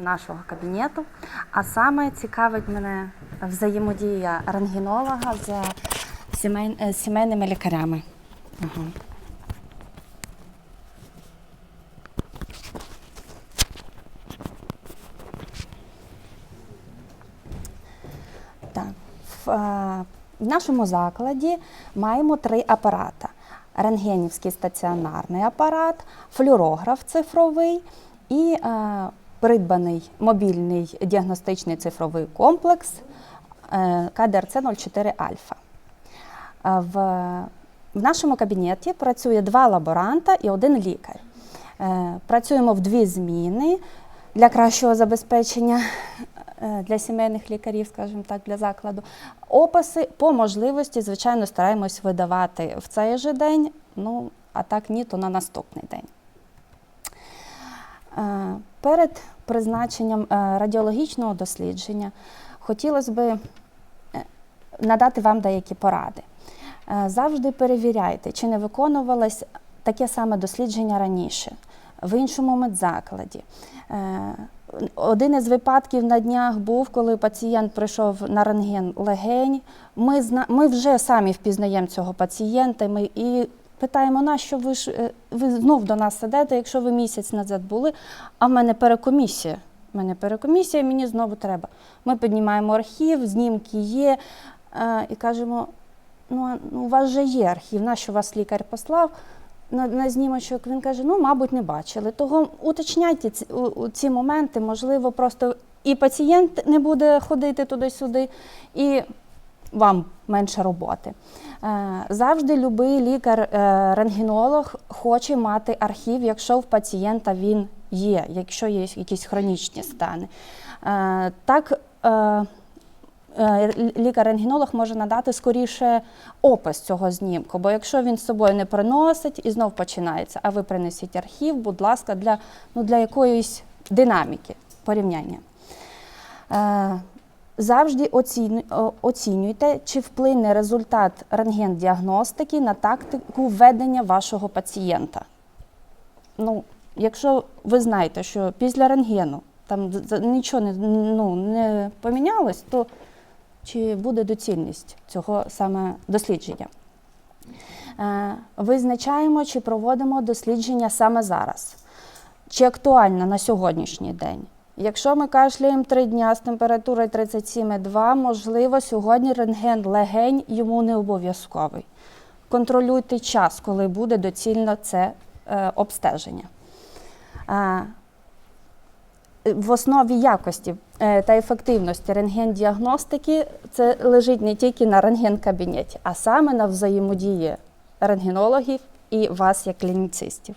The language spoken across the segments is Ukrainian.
нашого кабінету. А саме цікавить мене взаємодія рентгенолога з сімей- е, сімейними лікарями. Ага. Так. В, е, в нашому закладі маємо три апарати: рентгенівський стаціонарний апарат, флюорограф цифровий і е, придбаний мобільний діагностичний цифровий комплекс е, КДРЦ 04 Альфа. Е, В, нашому кабінеті працює два лаборанта і один лікар. Е, Працюємо в дві зміни для кращого забезпечення для сімейних лікарів, скажімо так, для закладу. Описи по можливості, звичайно, стараємось видавати в цей же день, ну а так ні, то на наступний день. Перед призначенням е, радіологічного дослідження хотілося б е, надати вам деякі поради. Е, Завжди перевіряйте, чи не виконувалось таке саме дослідження раніше в іншому медзакладі. Один із випадків на днях був, коли пацієнт прийшов на рентген легень. Ми, ми вже самі впізнаємо цього пацієнта. Ми і питаємо, нащо ви ж е, ви знов до нас сидите, якщо ви місяць назад були, а в мене перекомісія. У мене перекомісія, мені знову треба. Ми піднімаємо архів, знімки є е, і кажемо: ну, ну, у вас же є архів, нащо вас лікар послав на, на знімочок? Він каже: ну, мабуть, не бачили. Того уточняйте ці, у, у ці моменти, можливо, просто і пацієнт не буде ходити туди-сюди, і вам менше роботи. Е, Завжди любий лікар-рентгенолог хоче мати архів, якщо в пацієнта він є, якщо є якісь хронічні стани. Е, Так, е, е, лікар-рентгенолог може надати скоріше опис цього знімку, бо якщо він з собою не приносить і знов починається, а ви принесіть архів, будь ласка, для, ну, для якоїсь динаміки порівняння. Завжди оціню- оцінюйте, чи вплине результат рентген-діагностики на тактику ведення вашого пацієнта. Ну, якщо ви знаєте, що після рентгену там нічого не, ну, не помінялось, то чи буде доцільність цього саме дослідження? Е, Визначаємо, чи проводимо дослідження саме зараз, чи актуально на сьогоднішній день. Якщо ми кашляємо три дня з температурою 37,2, можливо, сьогодні рентген легень йому не обов'язковий. Контролюйте час, коли буде доцільно це е, обстеження. Е, в основі якості е, та ефективності рентген-діагностики це лежить не тільки на рентген-кабінеті, а саме на взаємодії рентгенологів і вас як клініцистів.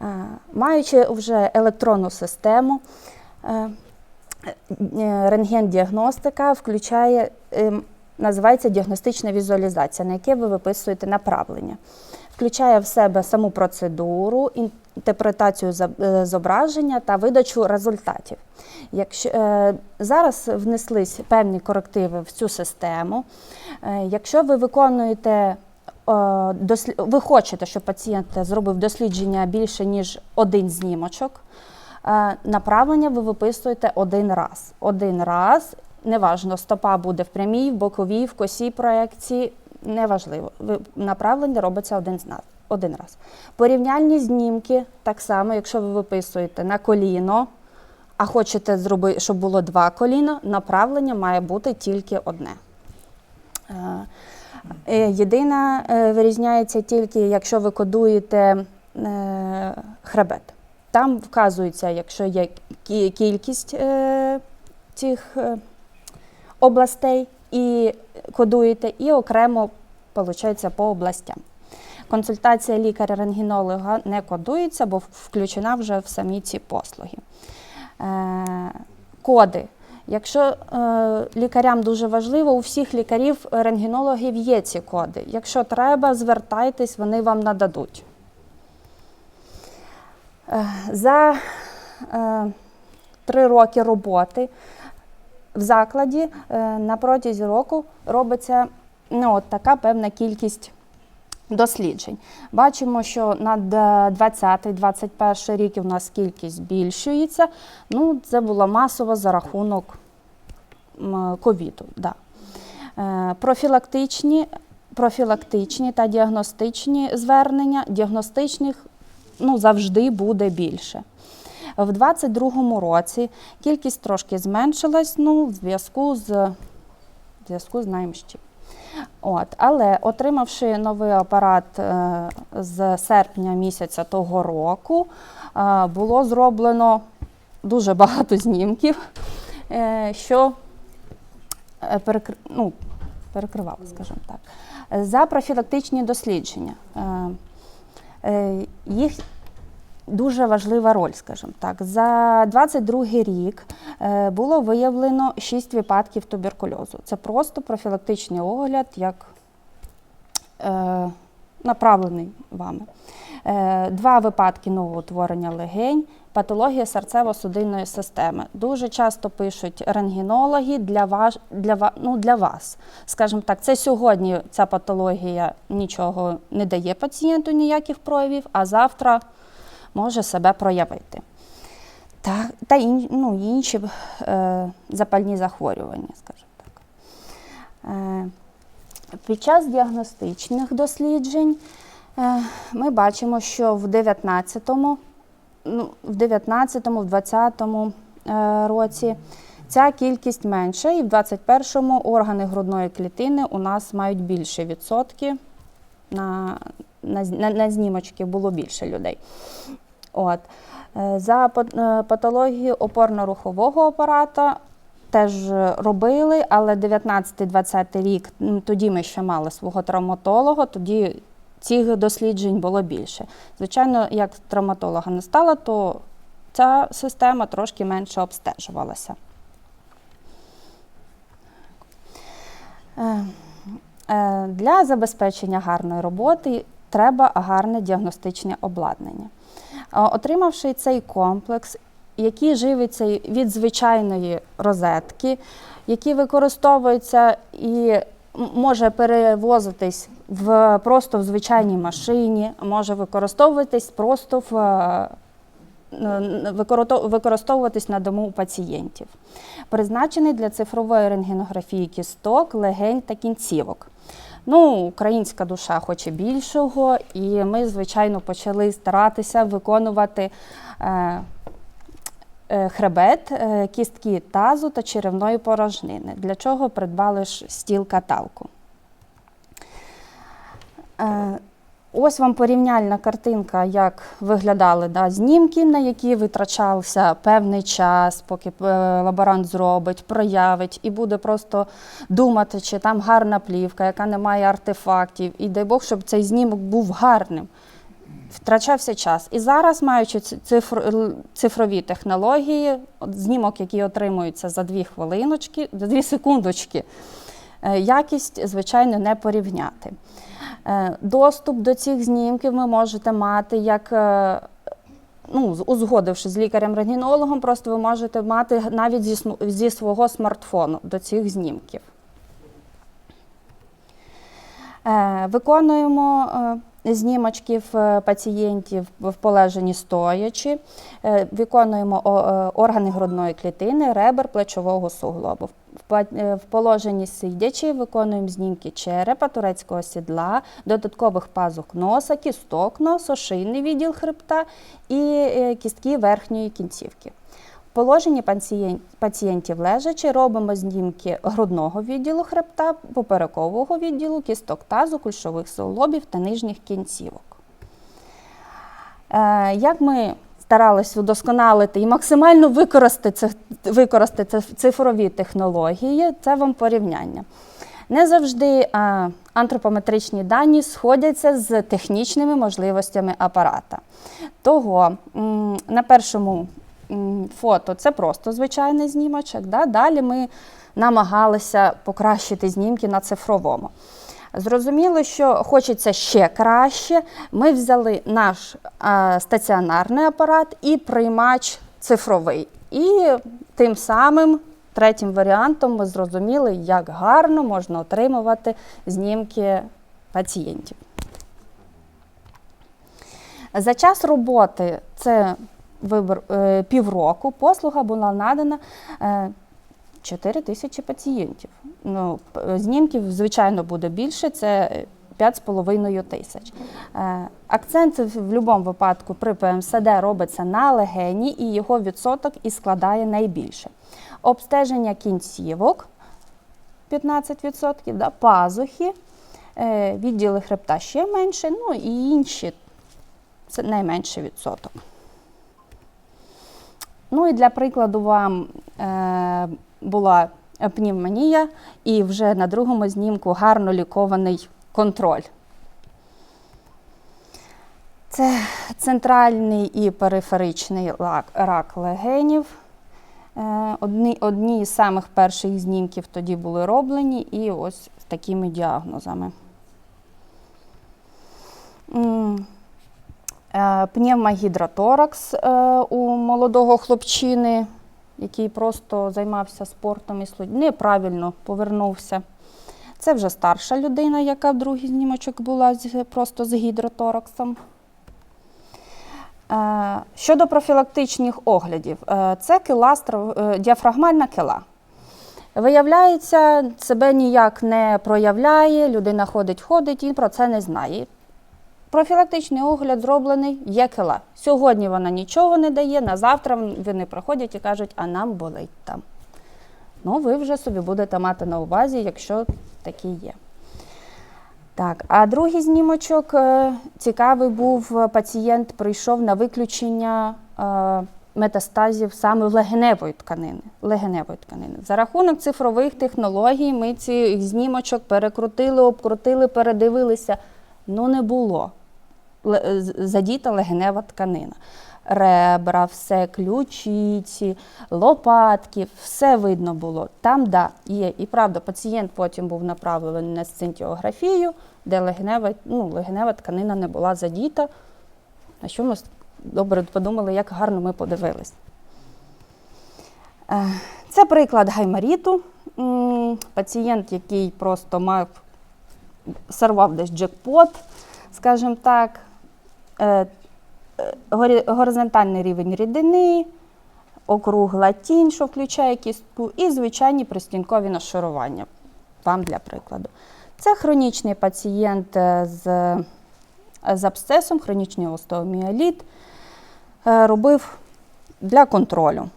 Е, Маючи вже електронну систему, е, е, рентген-діагностика включає, називається діагностична візуалізація, на яке ви виписуєте направлення. Включає в себе саму процедуру, інтерпретацію зображення та видачу результатів. Якщо, е, зараз внеслись певні корективи в цю систему. Е, якщо ви виконуєте ви хочете, щоб пацієнт зробив дослідження більше, ніж один знімочок, е, направлення ви виписуєте один раз. Один раз, неважно, стопа буде в прямій, в боковій, в косій проекції, неважливо. Направлення робиться один, один раз. Порівняльні знімки, так само, якщо ви виписуєте на коліно, а хочете зробити, щоб було два коліна, направлення має бути тільки одне. Е, Єдине е, вирізняється тільки, якщо ви кодуєте е, хребет. Там вказується, якщо є кількість цих областей і кодуєте, і окремо виходить, по областям. Консультація лікаря-рентгенолога не кодується, бо включена вже в самі ці послуги. Коди. Якщо е, лікарям дуже важливо, у всіх лікарів е, рентгенологів є ці коди. Якщо треба, звертайтесь, вони вам нададуть. Е, за е, три роки роботи в закладі е, на протязі року робиться ну, от така певна кількість досліджень. Бачимо, що на 20-21 рік у нас кількість збільшується. Ну, це було масово за рахунок ковіду. Да. Е, Профілактичні, профілактичні та діагностичні звернення діагностичних ну, завжди буде більше. В 2022 році кількість трошки зменшилась ну, в зв'язку з зв'язку з чим. От, але отримавши новий апарат е, з серпня місяця того року, е, було зроблено дуже багато знімків, е, що перекр... ну, перекривало, скажімо так, за профілактичні дослідження. Їх дуже важлива роль, скажімо так. За 22 рік е, було виявлено 6 випадків туберкульозу. Це просто профілактичний огляд, як е, направлений вами. Е, Два випадки новоутворення легень, патологія серцево-судинної системи. Дуже часто пишуть рентгенологи для вас, для, ну, для вас. Скажімо так, це сьогодні ця патологія нічого не дає пацієнту ніяких проявів, а завтра може себе проявити. Та, та ін, ну, інші е, запальні захворювання, скажімо так. Е, під час діагностичних досліджень е, ми бачимо, що в 19-му, ну, в 19-му, в 20-му е, році ця кількість менша, і в 21-му органи грудної клітини у нас мають більше відсотки. На, на, на, на знімочки було більше людей. От. Е, За е, патологію опорно-рухового апарата теж робили, але 19-20 рік, тоді ми ще мали свого травматолога, тоді цих досліджень було більше. Звичайно, як травматолога не стало, то ця система трошки менше обстежувалася. Е, Для забезпечення гарної роботи треба гарне діагностичне обладнання. Е, Отримавши цей комплекс, який живиться від звичайної розетки, який використовується і може перевозитись в, просто в звичайній машині, може використовуватись просто в е, використовуватись на дому у пацієнтів. Призначений для цифрової рентгенографії кісток, легень та кінцівок. Ну, українська душа хоче більшого, і ми, звичайно, почали старатися виконувати е, е, хребет, е, кістки тазу та черевної порожнини. Для чого придбали ж стіл-каталку. Е, Ось вам порівняльна картинка, як виглядали да, знімки, на які витрачався певний час, поки е, лаборант зробить, проявить, і буде просто думати, чи там гарна плівка, яка не має артефактів. І дай Бог, щоб цей знімок був гарним. Втрачався час. І зараз, маючи цифрові технології, знімок, який отримується за дві хвилиночки, за дві секундочки, якість, звичайно, не порівняти. Е, Доступ до цих знімків ви можете мати як. е, Ну, узгодивши з лікарем-рентгенологом, просто ви можете мати навіть зі, зі свого смартфону до цих знімків. Е, Виконуємо е, знімочків е, пацієнтів в полеженні стоячи, Е, виконуємо о- е, органи грудної клітини, ребер плечового суглобу. Е, В положенні сидячи виконуємо знімки черепа, турецького сідла, додаткових пазух носа, кісток носу, шийний відділ хребта і е, кістки верхньої кінцівки. В положенні пацієнтів лежачи робимо знімки грудного відділу хребта, поперекового відділу, кісток тазу, кульшових суглобів та нижніх кінцівок. Е, Як ми старалися удосконалити і максимально використати, використати цифрові технології, це вам порівняння. Не завжди антропометричні дані сходяться з технічними можливостями апарата. Того на першому фото це просто звичайний знімочок. Да? Далі ми намагалися покращити знімки на цифровому. Зрозуміло, що хочеться ще краще. Ми взяли наш а, стаціонарний апарат і приймач цифровий. І тим самим третім варіантом ми зрозуміли, як гарно можна отримувати знімки пацієнтів. За час роботи це вибор е, півроку. Послуга була надана е, 4 тисячі пацієнтів. Ну, знімків, звичайно, буде більше. Це 5,5 тисяч. Е, Акцент в будь-якому випадку при ПМСД робиться на легені, і його відсоток і складає найбільше. Обстеження кінцівок 15%, да, пазухи, е, відділи хребта ще менше, ну і інші це найменший відсоток. Ну і для прикладу вам е, була пневмонія, і вже на другому знімку гарно лікований контроль. Це центральний і периферичний рак, легенів. Е, Одні, одні з самих перших знімків тоді були роблені, і ось з такими діагнозами. Е, Пневмогідроторакс е, у молодого хлопчини, який просто займався спортом і неправильно повернувся. Це вже старша людина, яка в другий знімочок була просто з гідротораксом. Е, Щодо профілактичних оглядів, е, це кила, е, діафрагмальна кила. Виявляється, себе ніяк не проявляє, людина ходить, ходить і про це не знає. Профілактичний огляд зроблений, є кила. Сьогодні вона нічого не дає, на завтра вони приходять і кажуть, а нам болить там. Ну, ви вже собі будете мати на увазі, якщо такі є. Так, а другий знімочок е, цікавий був. е, Пацієнт прийшов на виключення е, метастазів саме легеневої тканини. Легеневої тканини. За рахунок цифрових технологій ми ці знімочок перекрутили, обкрутили, передивилися. Ну не було. З- Задіта легенева тканина. Ребра, все, ключиці, лопатки, все видно було. Там, да, є. І правда, пацієнт потім був направлений на сцинтіографію, де легенева, ну, легенева тканина не була задіта. На що ми добре подумали, як гарно ми подивились. Е, Це приклад гаймаріту. Пацієнт, який просто мав, сорвав десь джекпот, скажімо так. Е, е, горизонтальний рівень рідини, округла тінь, що включає кістку, і звичайні пристінкові нашарування. Вам для прикладу. Це хронічний пацієнт е, з, з абсцесом, хронічний остеоміеліт. Е, Робив для контролю.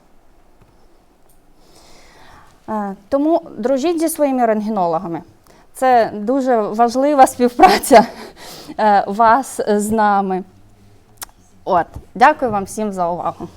Тому дружіть зі своїми рентгенологами. Це дуже важлива співпраця вас з нами. От, дякую вам всім за увагу.